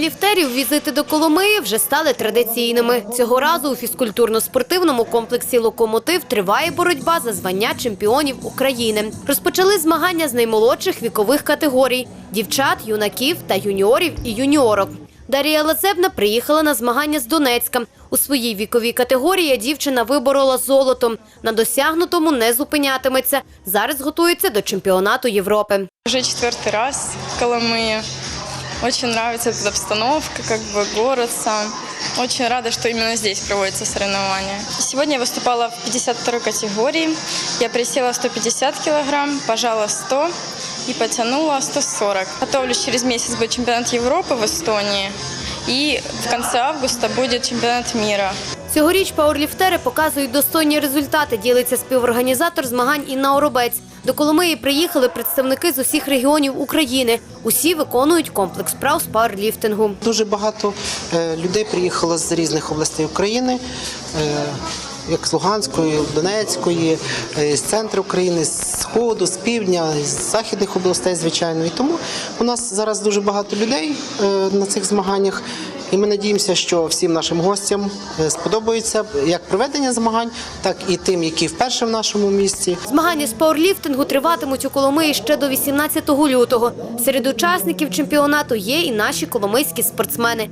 ліфтерів візити до Коломиї вже стали традиційними. Цього разу у фізкультурно-спортивному комплексі «Локомотив» триває боротьба за звання чемпіонів України. Розпочали змагання з наймолодших вікових категорій – дівчат, юнаків та юніорів і юніорок. Дар'я Лазебна приїхала на змагання з Донецька. У своїй віковій категорії дівчина виборола золото. На досягнутому не зупинятиметься. Зараз готується до чемпіонату Європи. Уже четвертый раз в Коломые. Очень нравится эта обстановка, как бы город сам. Очень рада, что именно здесь проводятся соревнования. Сегодня я выступала в 52 категории. Я присела 150 килограмм, пожала 100 и потянула 140. Готовлюсь через месяц будет чемпионат Европы в Эстонии. И в конце августа будет чемпионат мира. Цьогоріч пауерліфтери показують достойні результати, ділиться співорганізатор змагань Інна Оробець. До Коломиї приїхали представники з усіх регіонів України. Усі виконують комплекс прав з пауерліфтингу. Дуже багато е, людей приїхало з різних областей України, е, як з Луганської, Донецької, е, з центру України, з сходу, з півдня, з західних областей, звичайно. І тому у нас зараз дуже багато людей на цих змаганнях. І ми надіємося, що всім нашим гостям е, сподобається як проведення змагань, так і тим, які вперше в нашому місті. Змагання з пауерліфтингу триватимуть у Коломиї ще до 18 лютого. Серед учасників чемпіонату є і наші коломийські спортсмени.